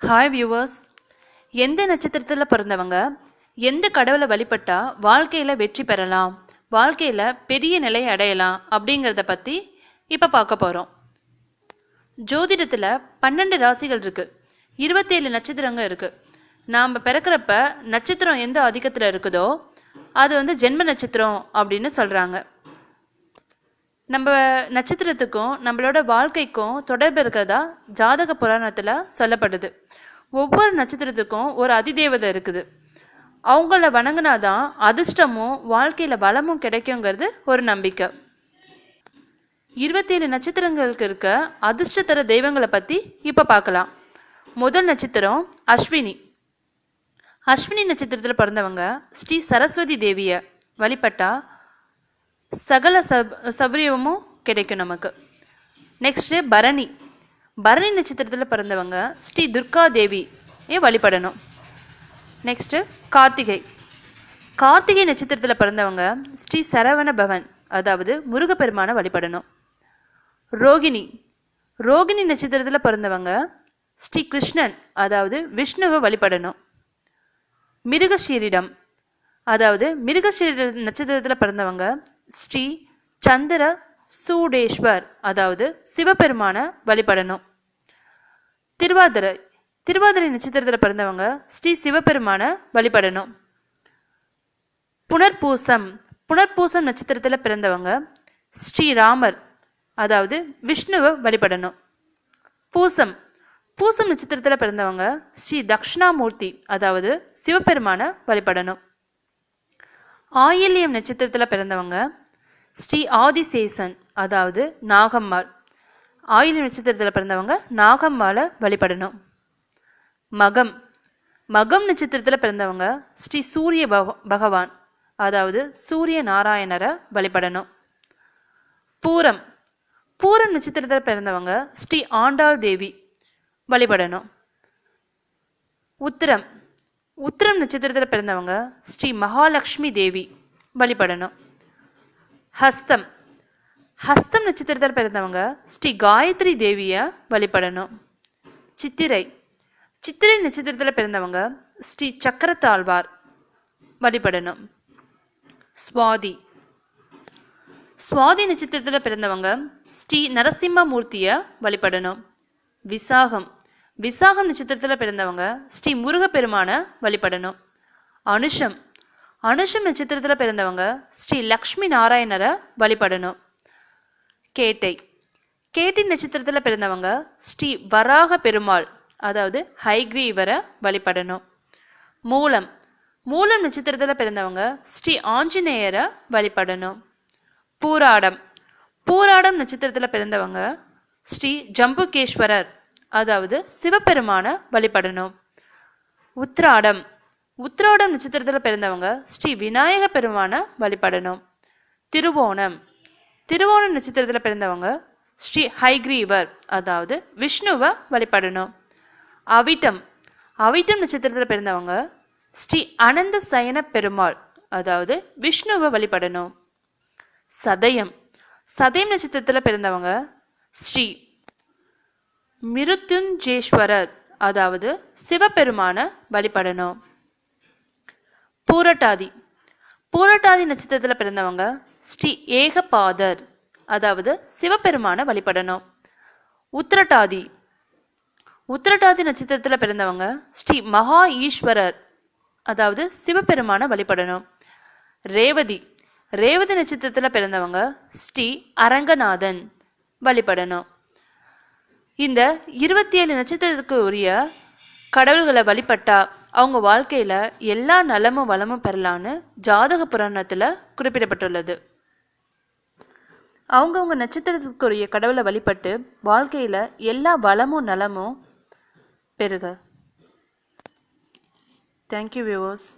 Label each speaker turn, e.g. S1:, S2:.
S1: Hi viewers எந்த நட்சத்திரத்தில் பிறந்தவங்க? எந்த கடவுளை வழிபட்டா வாழ்க்கையில் வெற்றி பெறலாம்? வாழ்க்கையில் பெரிய நிலை அடையலாம் அப்படிங்கிறத பற்றி இப்போ பார்க்க போகிறோம் ஜோதிடத்தில் பன்னெண்டு ராசிகள் இருக்குது இருபத்தேழு நட்சத்திரங்க இருக்குது நாம் பிறக்கிறப்ப நட்சத்திரம் எந்த அதிகத்தில் இருக்குதோ அது வந்து ஜென்ம நட்சத்திரம் அப்படின்னு சொல்கிறாங்க நம்ம நட்சத்திரத்துக்கும் நம்மளோட வாழ்க்கைக்கும் தொடர்பு இருக்கிறதா ஜாதக புராணத்தில் சொல்லப்படுது. ஒவ்வொரு நட்சத்திரத்துக்கும் ஒரு அதிதேவதை இருக்குது. அவங்கள வணங்கினாதான் அதிர்ஷ்டமும் வாழ்க்கையில் வளமும் கிடைக்குங்கிறது ஒரு நம்பிக்கை. இருபத்தேழு நட்சத்திரங்களுக்கு இருக்க அதிர்ஷ்ட தர தெய்வங்களை பற்றி இப்போ பார்க்கலாம். முதல் நட்சத்திரம் அஸ்வினி. அஸ்வினி நட்சத்திரத்தில் பிறந்தவங்க ஸ்ரீ சரஸ்வதி தேவியை வழிபட்டா சகல சப் சௌகரியமும் கிடைக்கும் நமக்கு. நெக்ஸ்ட்டு பரணி. பரணி நட்சத்திரத்தில் பிறந்தவங்க ஸ்ரீ துர்கா தேவியை வழிபடணும். நெக்ஸ்ட்டு கார்த்திகை. கார்த்திகை நட்சத்திரத்தில் பிறந்தவங்க ஸ்ரீ சரவண பவன் அதாவது முருகப்பெருமானை வழிபடணும். ரோகிணி. ரோகிணி நட்சத்திரத்தில் பிறந்தவங்க ஸ்ரீ கிருஷ்ணன் அதாவது விஷ்ணுவை வழிபடணும். மிருகஷீரிடம் அதாவது மிருகஸ்ரீ நட்சத்திரத்தில் பிறந்தவங்க ஸ்ரீ சந்திர சூடேஸ்வர் அதாவது சிவபெருமான வழிபடணும். திருவாதிரை திருவாதிரை நட்சத்திரத்தில் பிறந்தவங்க ஸ்ரீ சிவபெருமான வழிபடணும். புனர்பூசம் புனர்பூசம் நட்சத்திரத்தில் பிறந்தவங்க ஸ்ரீராமர் அதாவது விஷ்ணுவை வழிபடணும். பூசம் பூசம் நட்சத்திரத்தில் பிறந்தவங்க ஸ்ரீ தக்ஷணாமூர்த்தி அதாவது சிவபெருமான வழிபடணும். ஆயில்யம் நட்சத்திரத்தில் பிறந்தவங்க ஸ்ரீ ஆதிசேசன் அதாவது நாகம்மாள். ஆயில்யம் நட்சத்திரத்தில் பிறந்தவங்க நாகம்மாளை வழிபடணும். மகம். மகம் நட்சத்திரத்தில் பிறந்தவங்க ஸ்ரீ சூரிய பக பகவான் அதாவது சூரிய நாராயணரை வழிபடணும். பூரம். பூரம் நட்சத்திரத்தில் பிறந்தவங்க ஸ்ரீ ஆண்டாள் தேவி வழிபடணும். உத்திரம். உத்திரம் நட்சத்திரத்தில் பிறந்தவங்க ஸ்ரீ மகாலட்சுமி தேவி வழிபடணும். ஹஸ்தம். ஹஸ்தம் நட்சத்திரத்தில் பிறந்தவங்க ஸ்ரீ காயத்ரி தேவியை வழிபடணும். சித்திரை. சித்திரை நட்சத்திரத்தில் பிறந்தவங்க ஸ்ரீ சக்கரத்தாழ்வார் வழிபடணும். சுவாதி. சுவாதி நட்சத்திரத்தில் பிறந்தவங்க ஸ்ரீ நரசிம்மமூர்த்தியை வழிபடணும். விசாகம். விசாகம் நட்சத்திரத்தில் பிறந்தவங்க ஸ்ரீ முருகப்பெருமான வழிபடணும். அனுஷம். அனுஷம் நட்சத்திரத்தில் பிறந்தவங்க ஸ்ரீ லக்ஷ்மி நாராயணரை வழிபடணும். கேட்டை. கேட்டி நட்சத்திரத்தில் பிறந்தவங்க ஸ்ரீ வராக பெருமாள் அதாவது ஹைக்ரீவரை வழிபடணும். மூலம். மூலம் நட்சத்திரத்தில் பிறந்தவங்க ஸ்ரீ ஆஞ்சநேயரை வழிபடணும். பூராடம். பூராடம் நட்சத்திரத்தில் பிறந்தவங்க ஸ்ரீ ஜம்புகேஸ்வரர் அதாவது சிவபெருமான வழிபடணும். உத்ராடம் உத்ராடம் நட்சத்திரத்தில் பிறந்தவங்க ஸ்ரீ விநாயக பெருமான வழிபடணும். திருவோணம். திருவோணம் நட்சத்திரத்தில் பிறந்தவங்க ஸ்ரீ ஹைக்ரீவர் அதாவது விஷ்ணுவை வழிபடணும். அவிட்டம். அவிட்டம் நட்சத்திரத்தில் பிறந்தவங்க ஸ்ரீ அனந்த சயன பெருமாள் அதாவது விஷ்ணுவை வழிபடணும். சதயம். சதயம் நட்சத்திரத்தில் பிறந்தவங்க ஸ்ரீ மிருத்யுஞ்சேஸ்வரர் அதாவது சிவபெருமான வழிபடணும். பூரட்டாதி. பூரட்டாதி நட்சத்திரத்தில் பிறந்தவங்க ஸ்ரீ ஏகபாதர் அதாவது சிவபெருமான வழிபடணும். உத்திரட்டாதி. உத்திரட்டாதி நட்சத்திரத்தில் பிறந்தவங்க ஸ்ரீ மகா ஈஸ்வரர் அதாவது சிவபெருமான வழிபடணும். ரேவதி. ரேவதி நட்சத்திரத்தில் பிறந்தவங்க ஸ்ரீ அரங்கநாதன் வழிபடணும். இந்த இருபத்தி ஏழு நட்சத்திரத்துக்கு உரிய கடவுள்களை வழிபட்டா அவங்க வாழ்க்கையில எல்லா நலமும் வளமும் பெறலான்னு ஜாதக புராணத்துல குறிப்பிடப்பட்டுள்ளது. அவங்கவுங்க நட்சத்திரத்துக்குரிய கடவுளை வழிபட்டு வாழ்க்கையில எல்லா வளமும் நலமும் பெறுக. Thank you viewers